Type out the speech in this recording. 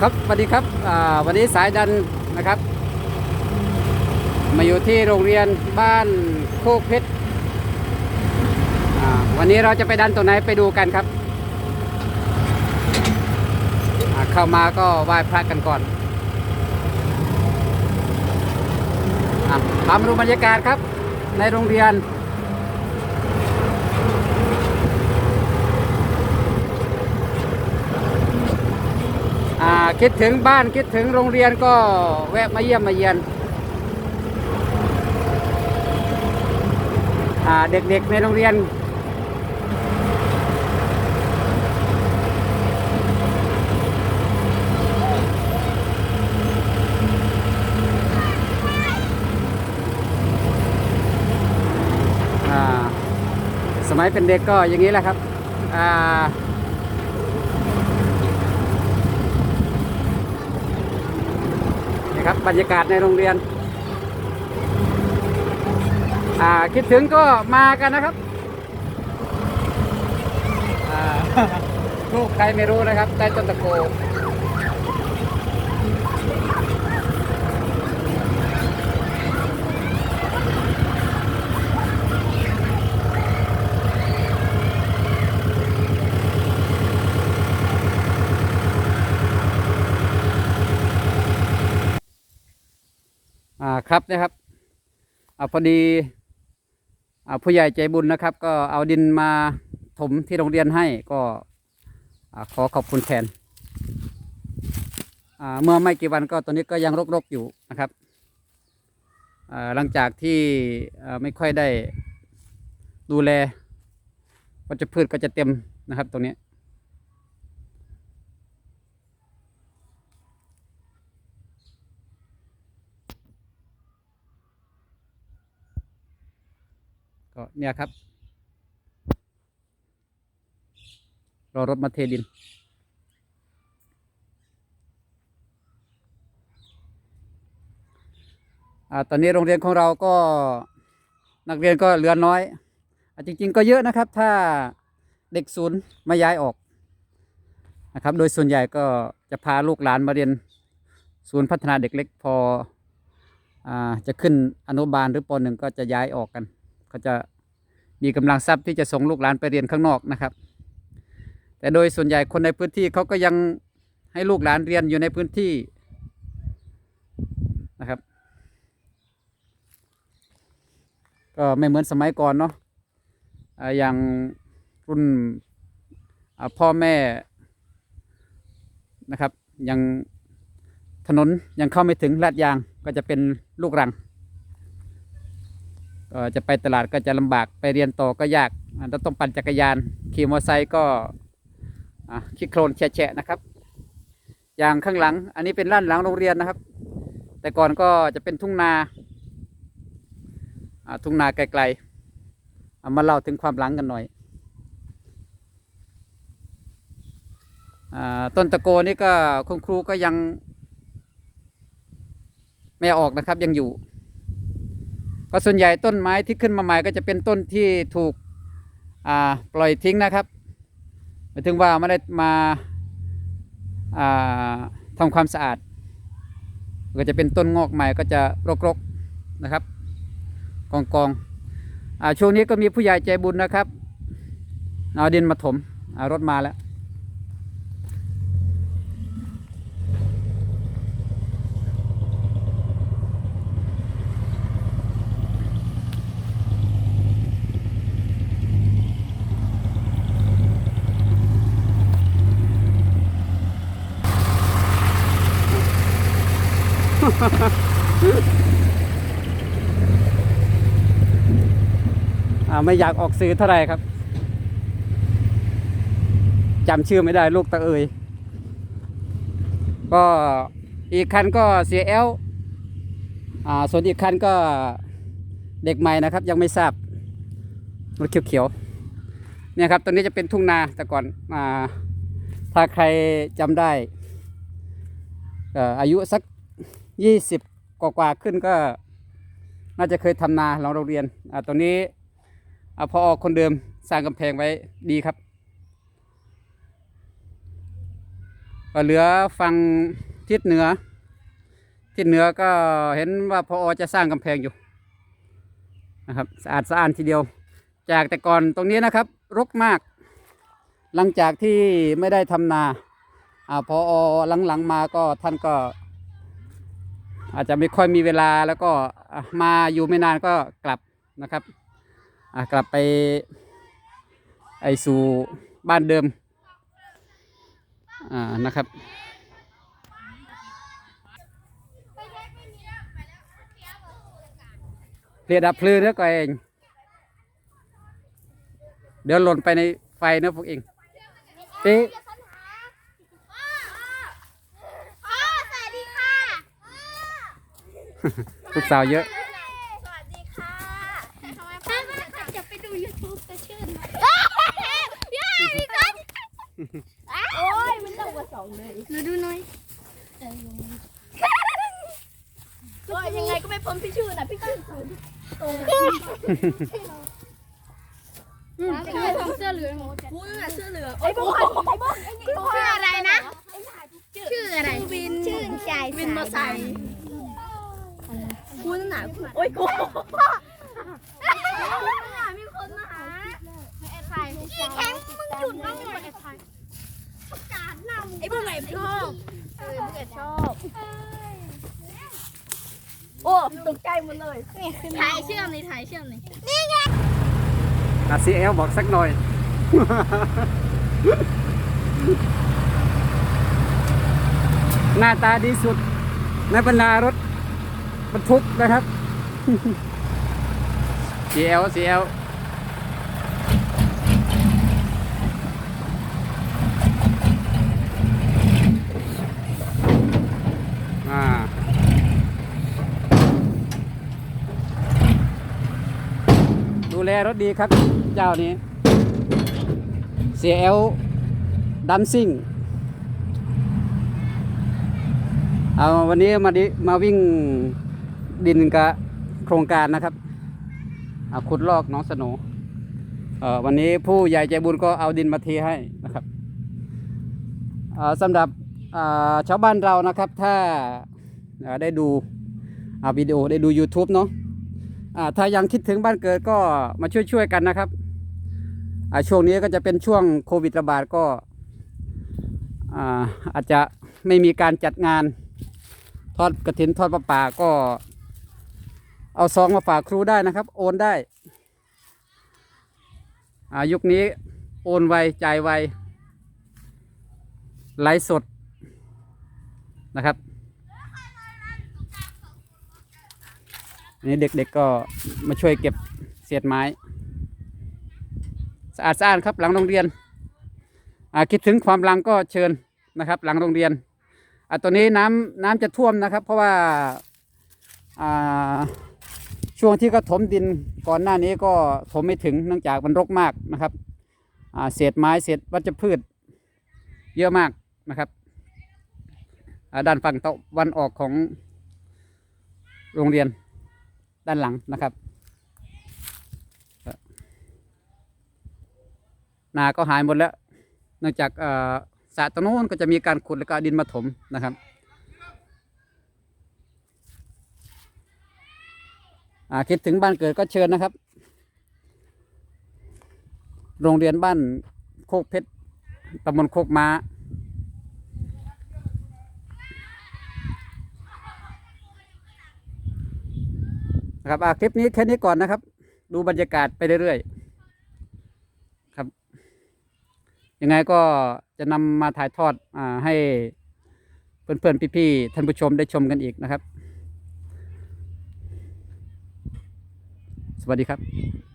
ครับสวัสดีครับวันนี้สายดันนะครับ มาอยู่ที่โรงเรียนบ้านโคกเพชรวันนี้เราจะไปดันตัวไหนไปดูกันครับ เข้ามาก็ไหว้พระกันก่อนอะพามาดูบรรยากาศครับในโรงเรียน คิดถึงบ้านคิดถึงโรงเรียนก็แวะมาเยี่ยมมาเยียนเด็กๆในโรงเรียน สมัยเป็นเด็กก็อย่างนี้แหละครับอ่า นี่ ครับบรรยากาศในโรงเรียน อ่าคิดถึงก็มากันนะครับลูกใครไม่รู้นะครับใต้ต้นตะโก ครับนะครับอ่าพอดีอ่าผู้ใหญ่ใจบุญนะครับ ก็เอาดินมาถมที่โรงเรียนให้ก็ขอขอบคุณแทนเมื่อไม่กี่วันก็ตอนนี้ก็ยังรกๆอยู่นะครับหลังจากที่ไม่ค่อยได้ดูแลก็จะพืชก็จะเต็มนะครับตรงนี้ ก็เนี่ยครับ รอรถมาเทดิน อ่า ตอนนี้โรงเรียนของเราก็นักเรียนก็เหลือน้อยอจริง ๆ ก็เยอะนะครับ ถ้าเด็กศูนย์มาย้ายออกนะครับ โดยส่วนใหญ่ก็จะพาลูกหลานมาเรียนศูนย์พัฒนาเด็กเล็กพออ่าจะขึ้นอนุบาลหรือปหนึ่งก็จะย้ายออกกัน ก็จะมีกำลังทรัพย์ที่จะส่งลูกหลานไปเรียนข้างนอกนะครับ แต่โดยส่วนใหญ่คนในพื้นที่เขาก็ยังให้ลูกหลานเรียนอยู่ในพื้นที่นะครับ ก็ไม่เหมือนสมัยก่อนเนาะอย่างรุ่นพ่อแม่นะครับยังถนนยังเข้าไม่ถึงลาดยางก็จะเป็นลูกรัง จะไปตลาดก็จะลำบากไปเรียนต่อก็ยากอ่าเราต้องปั่นจักรยาน ขี่มอเตอร์ไซค์ก็ขี้โครนแฉะนะครับ อย่างข้างหลัง อันนี้เป็นล้านหลังโรงเรียนนะครับ แต่ก่อนก็จะเป็นทุ่งนาทุ่งนาไกลๆเอามาเล่าถึงความหลังกันหน่อยอต้นตะโกนี่ก็คุณครูก็ยังไม่ออกนะครับยังอยู่ ก็ส่วนใหญ่ต้นไม้ที่ขึ้นมาใหม่ก็จะเป็นต้นที่ถูกปล่อยทิ้งนะครับหมายถึงว่าไม่ได้มาาทำความสะอาด ก็จะเป็นต้นงอกใหม่ก็จะรกๆนะครับ กองกองๆอ่าช่วงนี้ก็มีผู้ใหญ่ใจบุญนะครับเอาดินมาถมอ่ารถมาแล้ว ไม่อยากออกสื่อเท่าไหร่ครับจำชื่อไม่ได้ลูกตะเอย ก็อีกคันก็เสียเอลอ่าส่วนอีกคันก็เด็กใหม่นะครับ ยังไม่ทราบรถเขียวๆเนี่ยครับตรงนี้จะเป็นทุ่งนาแต่ก่อนอถ้าใครจำได้อายุสัก ยี่สิบกว่าๆขึ้นก็น่าจะเคยทำนาหลังโรงเรียนอ่าตรงนี้อพอคนเดิมสร้างกำแพงไว้ดีครับก็เหลือฝั่งทิศเหนือ ทิศเหนือก็เห็นว่าพอจะสร้างกำแพงอยู่นะครับสะอาดสะอ้านทีเดียว จากแต่ก่อนตรงนี้นะครับ รกมาก หลังจากที่ไม่ได้ทำนาอ่าพอหลังๆมาก็ท่านก็ อาจจะไม่ค่อยมีเวลาแล้วก็มาอยู่ไม่นานก็กลับนะครับกลับไปไอสู่บ้านเดิมนะครับเรียดับเพลิงแล้วก็เองเดี๋ยวหล่นไปในไฟนะพวกเองเอ๊ะ พ่อสวัสดีค่ะ ลูกสาวเยอะ สวัสดีค่ะทำไมพ่อจะไปดู YouTube จะชื่นย่าพี่ก้อนโอ้ยมันต้องกว่าสองเลยหนูดูหน่อยก็ยังไงก็ไม่พ้นพี่ชื่นนะพี่ชื่นคุณตรงทำไมทำเสื้อเหลืองกูน่ะเสื้อเหลืองไอ้พวกไอ้พวกชื่ออะไรนะ ชื่ออะไรวิน ชื่นใจวินมอไซค์ คุณหนาโอ้ยกูมีคนมาหาไอ้ใครพี่แข็งมึงหยุดบ้างเลยไอ้ใครไอ้พวกไหนชอบเออพวกไหนชอบ โอ้ตกใจหมดเลยถ่ายเชื่อมนี่ถ่ายเชื่อมนี่นี่ไงอาซีเอลบอกสักหน่อยหน้าตาดีสุดในบรรดารถ บรรทุกนะครับ CL CL อ่าดูแลรถดีครับ เจ้านี้ CL ดัมซิ่งเอาวันนี้มาดิมาวิ่ง ดินกับโครงการนะครับขุดลอกน้องสนเอ่อวันนี้ผู้ใหญ่ใจบุญก็เอาดินมาเทให้นะครับสำหรับชาวบ้านเรานะครับถ้าได้ดูวิดีโอได้ดู YouTube เนาะถ้ายังคิดถึงบ้านเกิดก็มาช่วยๆกันนะครับช่วงนี้ก็จะเป็นช่วงโควิดระบาดก็อาอาจจะไม่มีการจัดงานทอดกระถินทอดประป่าก็ เอาซองมาฝากครูได้นะครับ โอนได้อายุคนี้โอนไวจ่ายไวไลฟ์สดนะครับนี่เด็กๆก็มาช่วยเก็บเศษไม้ สะอาดสะอาดครับหลังโรงเรียนคิดถึงความหลังก็เชิญนะครับ หลังโรงเรียนอ่าตัวนี้น้ำน้ำจะท่วมนะครับ เพราะว่าอ่า ช่วงที่ก็ถมดินก่อนหน้านี้ก็ถมไม่ถึงเนื่องจากมันรกมากนะครับเศษไม้เศษวัชพืช เยอะมากนะครับด้านฝั่งตะวันออกของโรงเรียนด้านหลังนะครับ นาก็หายหมดแล้ว เนื่องจากสระตรงโน้นก็จะมีการขุดแล้วก็ดินมาถมนะครับ อ่าคิดถึงบ้านเกิดก็เชิญนะครับ โรงเรียนบ้านโคกเพชรตำบลโคกม้า นะครับอะคลิปนี้แค่นี้ก่อนนะครับ ดูบรรยากาศไปเรื่อยๆ ครับ ยังไงก็จะนำมาถ่ายทอดอ่าให้เพื่อนๆ พี่ๆ ท่านผู้ชมได้ชมกันอีกนะครับ วัสดีครับ